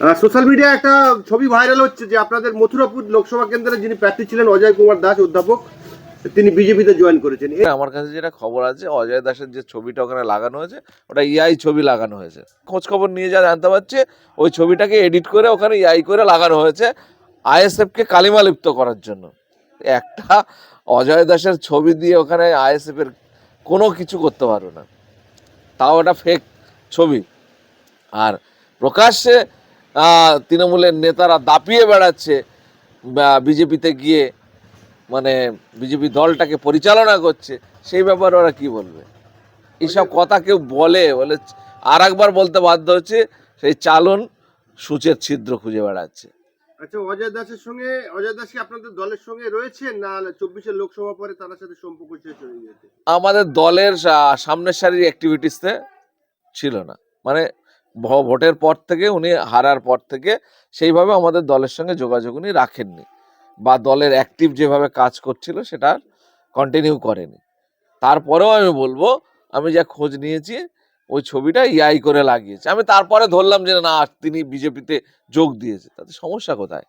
Social media একটা ছবি viral হচ্ছে যে আপনাদের মথুরাপুর লোকসভা কেন্দ্রে যিনি প্রার্থী ছিলেন অজয় কুমার দাস অধ্যাপক, তিনি বিজেপিতে জয়েন করেছেন। আমার কাছে যেটা খবর আছে, অজয় দাসের যে ছবিটা ওখানে লাগানো হয়েছে, ওটা ইআই ছবি লাগানো হয়েছে। খোঁজ খবর নিয়ে যা জানতে পারছে, ওই ছবিটাকে এডিট করে ওখানে ইআই করে লাগানো হয়েছে আইএসএফকে কালিমালিপ্ত করার জন্য। একটা অজয় দাসের ছবি দিয়ে ওখানে আইএসএফ এর কোনো কিছু করতে পারবে না। তাও ওটা ফেক ছবি। আর প্রকাশ্যে তৃণমূলের নেতারা দাপিয়ে বেড়াচ্ছে বিজেপিতে গিয়ে মানে বিজেপি দলটাকে পরিচালনা করছে সেই ব্যাপারে ওরা কি বলবে? এইসব কথা কেউ বলে বলে আর একবার বলতে বাধ্য হচ্ছে সেই চালন সূচের ছিদ্র খুঁজে বেড়াচ্ছে। আচ্ছা অজয় দাসের সঙ্গে অজয় দাস কি আপনাদের দলের সঙ্গে রয়েছে না চব্বিশের লোকসভা পরে তার সাথে সম্পর্ক শেষ হয়ে গেছে আমাদের দলের সামনের সারির অ্যাক্টিভিটিসে ছিল না। মানে ভোটের পর থেকে উনি হারার পর থেকে সেইভাবে আমাদের দলের সঙ্গে যোগাযোগ উনি রাখেননি বা দলের অ্যাক্টিভ যেভাবে কাজ করছিল সেটা কন্টিনিউ করেনি। তারপরেও আমি বলব, আমি যা খোঁজ নিয়েছি, ওই ছবিটা ইআই করে লাগিয়েছে। আমি তারপরে ধরলাম যে না, তিনি বিজেপিতে যোগ দিয়েছে। তাতে সমস্যা কোথায়?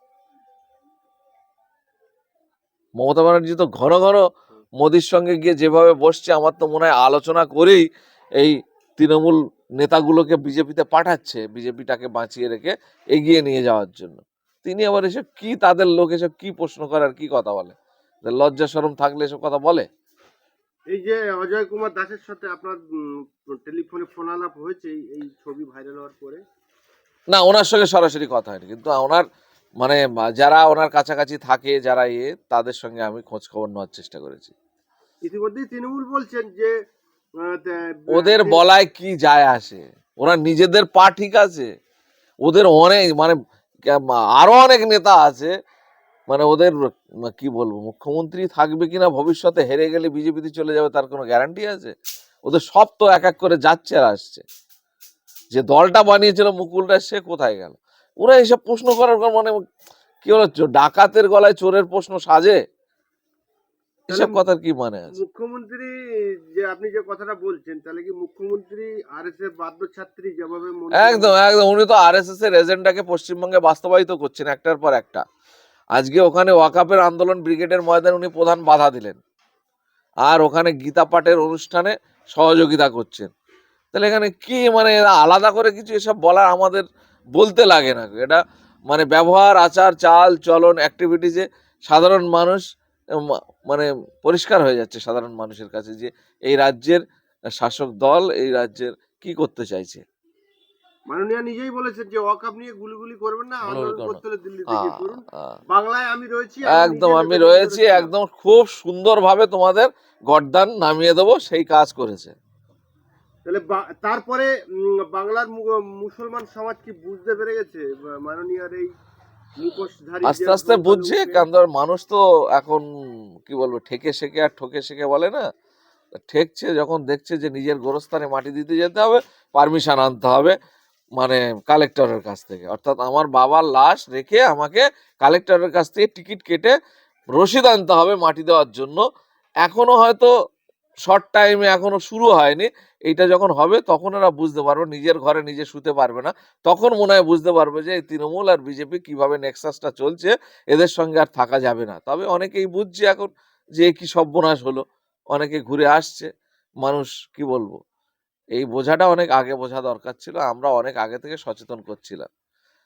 মমতা ব্যানার্জি তো ঘন ঘন মোদির সঙ্গে গিয়ে যেভাবে বসছে, আমার তো মনে হয় আলোচনা করেই এই তৃণমূল নেতাগুলোকে বিজেপিতে পাঠাচ্ছে বিজেপিটাকে বাঁচিয়ে রেখে এগিয়ে নিয়ে যাওয়ার জন্য। তিনি আবার এসব কি তাদের লোক এসব কি প্রশ্ন করার কি কথা বলে? লজ্জা শরম থাকলে এসব কথা বলে? এই যে অজয় কুমার দাসের সাথে আপনার টেলিফোনে ফোন আলাপ হয়েছে এই- ছবি ভাইরাল হওয়ার পরে? না ওনার সঙ্গে সরাসরি কথা হয়নি। কিন্তু ওনার মানে যারা ওনার কাছাকাছি থাকে যারা ইয়ে তাদের সঙ্গে আমি খোঁজ খবর নেওয়ার চেষ্টা করেছি। ইতিমধ্যেই তৃণমূল বলছেন যে ওদের বলায় কি যায় আসে? ওরা নিজেদের পা ঠিক আছে? ওদের অনেক মানে আরও অনেক নেতা আছে মানে ওদের কি বলব, মুখ্যমন্ত্রী থাকবে কিনা ভবিষ্যতে হেরে গেলে বিজেপিতে চলে যাবে তার কোনো গ্যারান্টি আছে? ওদের সব তো এক এক করে যাচ্ছে আর আসছে। যে দলটা বানিয়েছিল মুকুলটা সে কোথায় গেল? ওরা এসব প্রশ্ন করার পর মানে কি হলো ডাকাতের গলায় চোরের প্রশ্ন সাজে। এসব কথার কি মানে আছে? মুখ্যমন্ত্রী যে আপনি যে কথাটা বলছেন তাহলে কি মুখ্যমন্ত্রী আর এস এফ বাদ্য ছাত্রী যেভাবে একদম একদম। উনি তো আরএসএস এর এজেন্ডাকে পশ্চিমবঙ্গে বাস্তবায়িত করছেন একটার পর একটা। আজকে ওখানে ওয়াকাপের আন্দোলন ব্রিগেডের ময়দানে উনি প্রধান বাধা দিলেন। আর ওখানে গীতা পাঠের অনুষ্ঠানে সহযোগিতা করছেন। তাহলে এখানে কি মানে আলাদা করে কিছু এসব বলার আমাদের বলতে লাগে না। এটা মানে ব্যবহার আচার চাল চলন অ্যাক্টিভিটিসে সাধারণ মানুষ মানে পরিষ্কার হয়ে যাচ্ছে সাধারণ মানুষের কাছে যে এই রাজ্যের শাসক দল এই রাজ্যের কি করতে চাইছে মাননীয় নিজেই বলেছেন যে ওয়াকআপ নিয়ে গুলিগুলি করবেন না আন্দোলন। করতে হলে দিল্লি থেকে আহ, করুন বাংলায় আমি রয়েছি একদম আমি রয়েছি। একদম খুব সুন্দরভাবে তোমাদের গড্ডান নামিয়ে দেবো সেই কাজ করেছে তাহলে তারপরে বাংলার মুসলমান সমাজ কি বুঝতে পেরে গেছে মাননীয়ার এই আস্তে আস্তে বুঝছে কারণ ধর মানুষ তো এখন কি বলব ঠেকে শেখে আর ঠকে শেখে বলে না। ঠেকছে যখন দেখছে যে নিজের গোরস্থানে মাটি দিতে যেতে হবে পারমিশন আনতে হবে মানে কালেক্টরের কাছ থেকে। অর্থাৎ আমার বাবার লাশ রেখে আমাকে কালেক্টরের কাছ থেকে টিকিট কেটে রসিদ আনতে হবে মাটি দেওয়ার জন্য। এখনও হয়তো শর্ট টাইমে এখনও শুরু হয়নি, এইটা যখন হবে তখন ওরা বুঝতে পারবে, নিজের ঘরে নিজে শুতে পারবে না। তখন মনে হয় বুঝতে পারবে যে তৃণমূল আর বিজেপি কীভাবে নেক্সাসটা চলছে, এদের সঙ্গে আর থাকা যাবে না। তবে অনেকেই বুঝছে এখন যে, কি সর্বনাশ হলো। অনেকে ঘুরে আসছে, মানুষ কি বলব? এই বোঝাটা অনেক আগে বোঝা দরকার ছিল, আমরা অনেক আগে থেকে সচেতন করছিলাম।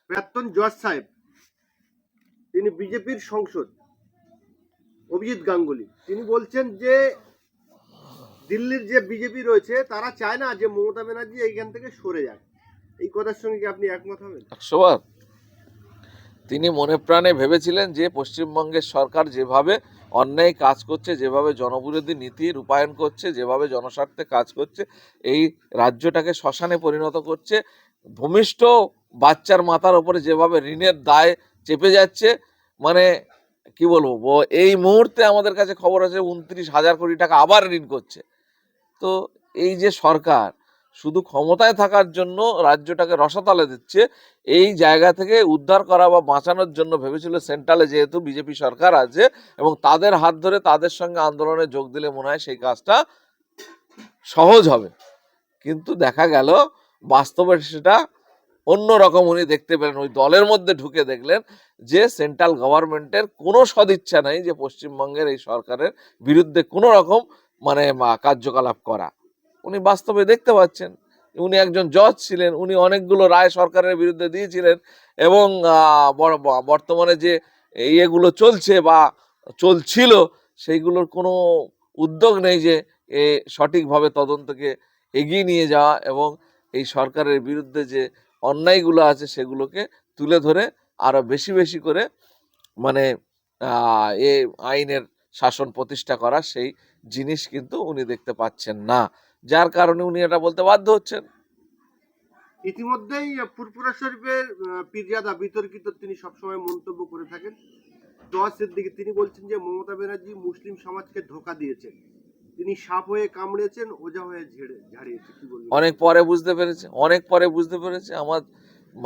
প্রাক্তন জজ সাহেব, তিনি বিজেপির সংসদ, অভিজিৎ গাঙ্গুলি। তিনি বলছেন যে দিল্লির যে বিজেপি রয়েছে, তারা চায় না যে মমতা ব্যানার্জি এইখান থেকে সরে যাক। এই কথার সঙ্গে কি আপনি একমত হবেন? একশোবার। তিনি মনে প্রাণে ভেবেছিলেন যে পশ্চিমবঙ্গের সরকার যেভাবে অন্যায় কাজ করছে, যেভাবে জনবিরোধী নীতি রূপায়ণ করছে, যেভাবে জনস্বার্থে কাজ করছে, এই রাজ্যটাকে শ্মশানে পরিণত করছে। ভূমিষ্ঠ বাচ্চার মাথার ওপরে যেভাবে ঋণের দায় চেপে যাচ্ছে মানে কি বলব, এই মুহূর্তে আমাদের কাছে খবর আছে, উনত্রিশ হাজার কোটি টাকা আবার ঋণ করছে। তো এই যে সরকার শুধু ক্ষমতায় থাকার জন্য রাজ্যটাকে রসাতলে দিচ্ছে, এই জায়গা থেকে উদ্ধার করা বা বাঁচানোর জন্য ভেবেছিল সেন্ট্রালে যেহেতু বিজেপি সরকার আছে এবং তাদের হাত ধরে তাদের সঙ্গে আন্দোলনে যোগ দিলে মনে হয় সেই কাজটা সহজ হবে। কিন্তু দেখা গেল বাস্তবে সেটা অন্য রকম উনি দেখতে পেলেন, ওই দলের মধ্যে ঢুকে দেখলেন যে সেন্ট্রাল গভর্নমেন্টের কোনো সদিচ্ছা নাই যে পশ্চিমবঙ্গের এই সরকারের বিরুদ্ধে কোনো রকম মানে কার্যকলাপ করা। উনি বাস্তবে দেখতে পাচ্ছেন। উনি একজন জজ ছিলেন, উনি অনেকগুলো রায় সরকারের বিরুদ্ধে দিয়েছিলেন এবং বর্তমানে যে ইয়েগুলো চলছে বা চলছিল, সেইগুলোর কোনো উদ্যোগ নেই যে এ সঠিকভাবে তদন্তকে এগিয়ে নিয়ে যাওয়া এবং এই সরকারের বিরুদ্ধে যে অন্যায়গুলো আছে, সেগুলোকে তুলে ধরে আরও বেশি বেশি করে মানে এ আইনের শাসন প্রতিষ্ঠা করা সেই জিনিস কিন্তু উনি দেখতে পাচ্ছেন না। যার কারণে উনি এটা বলতে বাধ্য হচ্ছেন। ইতিমধ্যেই ফুরফুরা শরীফের আহ, পীরজাদা বিতর্কিত তিনি সবসময় মন্তব্য করে থাকেন। দশের দিকে তিনি বলছেন যে মমতা ব্যানার্জি মুসলিম সমাজকে ধোকা দিয়েছেন। তিনি সাপ হয়ে কামড়েছেন ওজা হয়ে ঝেড়ে ঝাড়িয়েছে। কি বলবেন? অনেক পরে বুঝতে পেরেছে অনেক পরে বুঝতে পেরেছে। আমার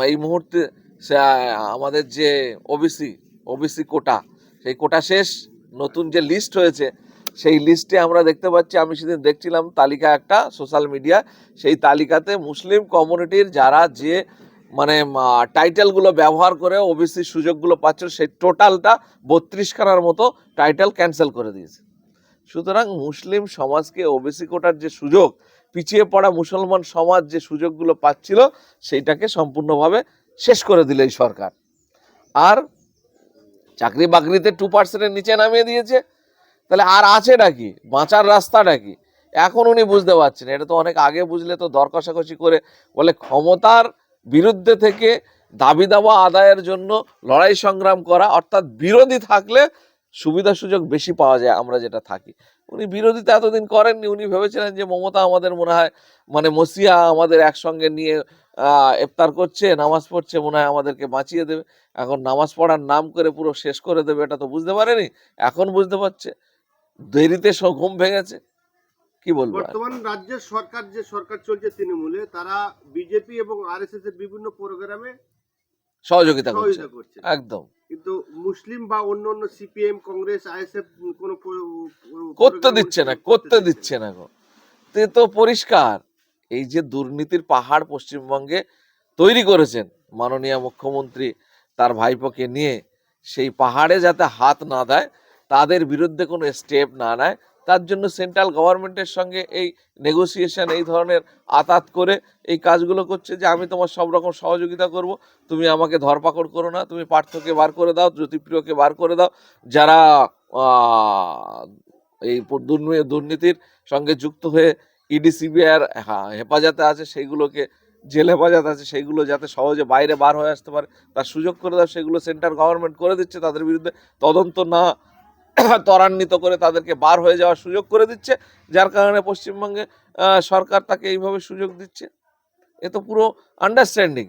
এই মুহূর্তে আমাদের যে ওবিসি ওবিসি কোটা সেই কোটা শেষ। নতুন যে লিস্ট হয়েছে সেই লিস্টে আমরা দেখতে পাচ্ছি, আমি সেদিন দেখছিলাম তালিকা একটা সোশ্যাল মিডিয়া সেই তালিকাতে মুসলিম কমিউনিটির যারা যে মানে টাইটেলগুলো ব্যবহার করে ওবিসি সুযোগগুলো পাচ্ছিল সেই টোটালটা বত্রিশখানার মতো টাইটেল ক্যান্সেল করে দিয়েছে। সুতরাং মুসলিম সমাজকে ওবিসি কোটার যে সুযোগ, পিছিয়ে পড়া মুসলমান সমাজ যে সুযোগগুলো পাচ্ছিল, সেইটাকে সম্পূর্ণভাবে শেষ করে দিল এই সরকার। আর চাকরি বাকরিতে টু পার্সেন্টের নিচে নামিয়ে দিয়েছে। তাহলে আর আছে নাকি বাঁচার রাস্তাটা কি? এখন উনি বুঝতে পারছেন, এটা তো অনেক আগে বুঝলে তো দর কষাকষি করে বলে ক্ষমতার বিরুদ্ধে থেকে দাবি দাওয়া আদায়ের জন্য লড়াই সংগ্রাম করা, অর্থাৎ বিরোধী থাকলে সুবিধা সুযোগ বেশি পাওয়া যায়, আমরা যেটা থাকি। উনি বিরোধিতা এতদিন করেননি, উনি ভেবেছিলেন যে মমতা আমাদের মনে হয় মানে মসিয়া আমাদের একসঙ্গে নিয়ে ইফতার করছে, নামাজ পড়ছে, মনে হয় আমাদেরকে বাঁচিয়ে দেবে। এখন নামাজ পড়ার নাম করে পুরো শেষ করে দেবে, এটা তো বুঝতে পারেনি, এখন বুঝতে পারছে। দেরিতে সব ঘুম ভেঙেছে। কি বলব বর্তমান রাজ্যের সরকার, যে সরকার চলছে তৃণমূলে, তারা বিজেপি এবং আরএসএস এর বিভিন্ন প্রোগ্রামে সহযোগিতা করছে। একদম। কিন্তু মুসলিম বা অন্য অন্য সিপিএম কংগ্রেস আইএসএফ কোন করতে দিচ্ছে না করতে দিচ্ছে না গো তে তো পরিষ্কার এই যে দুর্নীতির পাহাড় পশ্চিমবঙ্গে তৈরি করেছেন মাননীয় মুখ্যমন্ত্রী তার ভাইপোকে নিয়ে সেই পাহাড়ে যাতে হাত না দেয় তাদের বিরুদ্ধে কোনো স্টেপ না নেয় তার জন্য সেন্ট্রাল গভর্নমেন্টের সঙ্গে এই নেগোসিয়েশন এই ধরনের আতাত করে এই কাজগুলো করছে যে আমি তোমার সব রকম সহযোগিতা করব। তুমি আমাকে ধরপাকড় করো না, তুমি পার্থকে বার করে দাও, জ্যোতিপ্রিয়কে বার করে দাও। যারা এই দুর্নীতির সঙ্গে যুক্ত হয়ে ইডি সিবিআইয়ের হেফাজতে আছে, সেইগুলোকে, জেল হেফাজত আছে, সেইগুলো যাতে সহজে বাইরে বার হয়ে আসতে পারে, তার সুযোগ করে দাও, সেগুলো সেন্ট্রাল গভর্নমেন্ট করে দিচ্ছে, তাদের বিরুদ্ধে তদন্ত না ত্বরান্বিত করে তাদেরকে বার হয়ে যাওয়ার সুযোগ করে দিচ্ছে, যার কারণে পশ্চিমবঙ্গে সরকার তাকে এইভাবে সুযোগ দিচ্ছে। এ তো পুরো আন্ডারস্ট্যান্ডিং